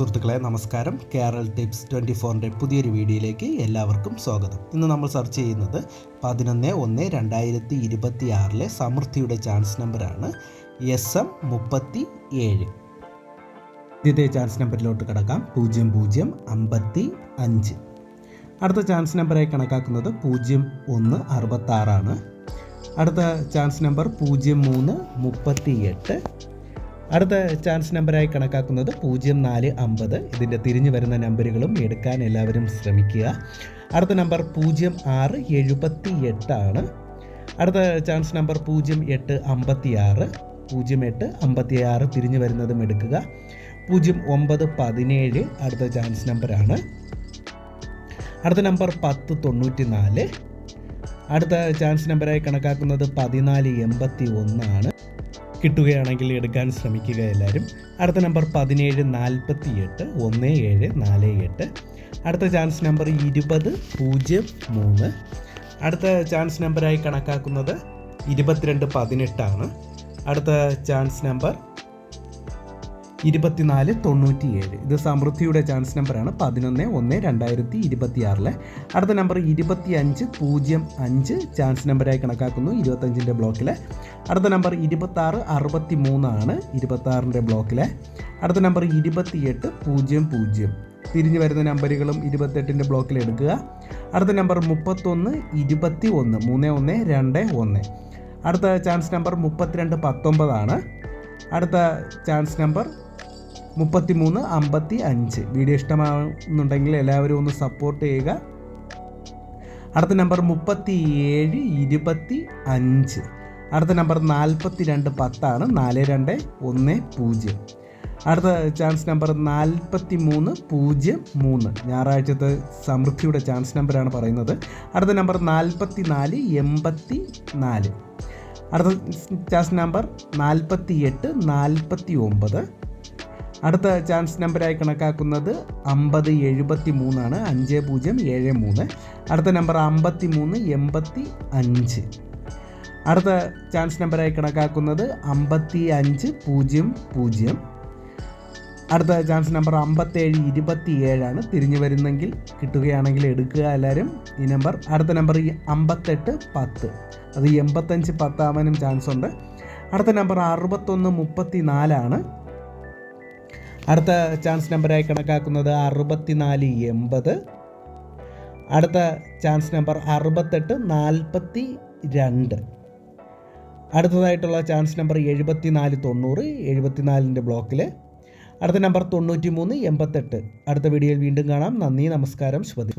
സുഹൃത്തുക്കളെ നമസ്കാരം. Kerala tips twenty ഫോറിന്റെ പുതിയൊരു വീഡിയോയിലേക്ക് എല്ലാവർക്കും സ്വാഗതം. ഇന്ന് നമ്മൾ സെർച്ച് ചെയ്യുന്നത് പതിനൊന്ന് ഒന്ന് രണ്ടായിരത്തി ഇരുപത്തി ആറിലെ സമൃദ്ധിയുടെ ചാൻസ് നമ്പറാണ് എസ് എം മുപ്പത്തി ഏഴ് ആദ്യത്തെ ചാൻസ് നമ്പറിലോട്ട് കിടക്കാം. പൂജ്യം പൂജ്യം അമ്പത്തി അഞ്ച്. അടുത്ത ചാൻസ് നമ്പറായി കണക്കാക്കുന്നത് പൂജ്യം ഒന്ന് അറുപത്താറാണ്. അടുത്ത ചാൻസ് നമ്പർ പൂജ്യം മൂന്ന് മുപ്പത്തി എട്ട് അടുത്ത ചാൻസ് നമ്പറായി കണക്കാക്കുന്നത് പൂജ്യം നാല് അമ്പത്. ഇതിന്റെ തിരിഞ്ഞു വരുന്ന നമ്പറുകളും എടുക്കാൻ എല്ലാവരും ശ്രമിക്കുക. അടുത്ത നമ്പർ പൂജ്യം ആറ് എഴുപത്തി എട്ടാണ് അടുത്ത ചാൻസ് നമ്പർ പൂജ്യം എട്ട് അമ്പത്തി ആറ് പൂജ്യം എട്ട് അമ്പത്തി ആറ് തിരിഞ്ഞു വരുന്നതും എടുക്കുക. പൂജ്യം ഒമ്പത് പതിനേഴ് അടുത്ത ചാൻസ് നമ്പറാണ് അടുത്ത നമ്പർ പത്ത് തൊണ്ണൂറ്റി നാല് അടുത്ത ചാൻസ് നമ്പറായി കണക്കാക്കുന്നത് പതിനാല് എൺപത്തി ഒന്നാണ് കിട്ടുകയാണെങ്കിൽ എടുക്കാൻ ശ്രമിക്കുക എല്ലാവരും. അടുത്ത നമ്പർ പതിനേഴ് നാൽപ്പത്തി എട്ട് ഒന്ന് ഏഴ് നാല് എട്ട് അടുത്ത ചാൻസ് നമ്പർ ഇരുപത് പൂജ്യം മൂന്ന്. അടുത്ത ചാൻസ് നമ്പറായി കണക്കാക്കുന്നത് ഇരുപത്തിരണ്ട് പതിനെട്ടാണ്. അടുത്ത ചാൻസ് നമ്പർ ഇരുപത്തിനാല് തൊണ്ണൂറ്റിയേഴ്. ഇത് സമൃദ്ധിയുടെ ചാൻസ് നമ്പറാണ് പതിനൊന്ന് ഒന്ന് രണ്ടായിരത്തി ഇരുപത്തി ആറിലെ അടുത്ത നമ്പർ ഇരുപത്തി അഞ്ച് പൂജ്യം അഞ്ച് ചാൻസ് നമ്പറായി കണക്കാക്കുന്നു ഇരുപത്തഞ്ചിന്റെ ബ്ലോക്കിലെ അടുത്ത നമ്പർ ഇരുപത്താറ് അറുപത്തി മൂന്നാണ് ഇരുപത്താറിന്റെ ബ്ലോക്കിലെ അടുത്ത നമ്പർ ഇരുപത്തിയെട്ട് പൂജ്യം പൂജ്യം. തിരിഞ്ഞു വരുന്ന നമ്പറുകളും ഇരുപത്തെട്ടിന്റെ ബ്ലോക്കിൽ എടുക്കുക. അടുത്ത നമ്പർ മുപ്പത്തൊന്ന് ഇരുപത്തി ഒന്ന് മൂന്ന് ഒന്ന് രണ്ട് ഒന്ന്. അടുത്ത ചാൻസ് നമ്പർ മുപ്പത്തിരണ്ട് പത്തൊമ്പതാണ്. അടുത്ത ചാൻസ് നമ്പർ മുപ്പത്തി മൂന്ന് അമ്പത്തി അഞ്ച്. വീഡിയോ ഇഷ്ടമാകുന്നുണ്ടെങ്കിൽ എല്ലാവരും ഒന്ന് സപ്പോർട്ട് ചെയ്യുക. അടുത്ത നമ്പർ മുപ്പത്തി ഏഴ് ഇരുപത്തി അഞ്ച്. അടുത്ത നമ്പർ നാൽപ്പത്തി രണ്ട് പത്താണ്. നാല് രണ്ട് ഒന്ന് പൂജ്യം. അടുത്ത ചാൻസ് നമ്പർ നാൽപ്പത്തി മൂന്ന് പൂജ്യം മൂന്ന്. ഞായറാഴ്ചത്തെ സമൃദ്ധിയുടെ ചാൻസ് നമ്പറാണ് പറയുന്നത്. അടുത്ത നമ്പർ നാൽപ്പത്തി നാല് എൺപത്തി നാല് അടുത്ത ചാൻസ് നമ്പർ നാൽപ്പത്തി എട്ട് നാൽപ്പത്തി ഒമ്പത് അടുത്ത ചാൻസ് നമ്പറായി കണക്കാക്കുന്നത് അമ്പത് എഴുപത്തി മൂന്നാണ് അഞ്ച് പൂജ്യം ഏഴ് മൂന്ന്. അടുത്ത നമ്പർ അമ്പത്തി മൂന്ന് എൺപത്തി അഞ്ച് അടുത്ത ചാൻസ് നമ്പറായി കണക്കാക്കുന്നത് അമ്പത്തി അഞ്ച് പൂജ്യം പൂജ്യം. അടുത്ത ചാൻസ് നമ്പർ അമ്പത്തേഴ് ഇരുപത്തി ഏഴാണ് തിരിഞ്ഞു വരുന്നെങ്കിൽ കിട്ടുകയാണെങ്കിൽ എടുക്കുക എല്ലാവരും ഈ നമ്പർ അടുത്ത നമ്പർ ഈ അമ്പത്തെട്ട് പത്ത്. അത് എൺപത്തഞ്ച് പത്താവാനും ചാൻസ് ഉണ്ട്. അടുത്ത നമ്പർ അറുപത്തൊന്ന് മുപ്പത്തി നാലാണ് അടുത്ത ചാൻസ് നമ്പറായി കണക്കാക്കുന്നത് അറുപത്തിനാല് എൺപത്. അടുത്ത ചാൻസ് നമ്പർ അറുപത്തെട്ട് നാൽപ്പത്തി രണ്ട്. അടുത്തതായിട്ടുള്ള ചാൻസ് നമ്പർ എഴുപത്തിനാല് തൊണ്ണൂറ് എഴുപത്തിനാലിന്റെ ബ്ലോക്കിൽ അടുത്ത നമ്പർ തൊണ്ണൂറ്റി മൂന്ന് എൺപത്തെട്ട്. അടുത്ത വീഡിയോയിൽ വീണ്ടും കാണാം. നന്ദി നമസ്കാരം ശുഭദി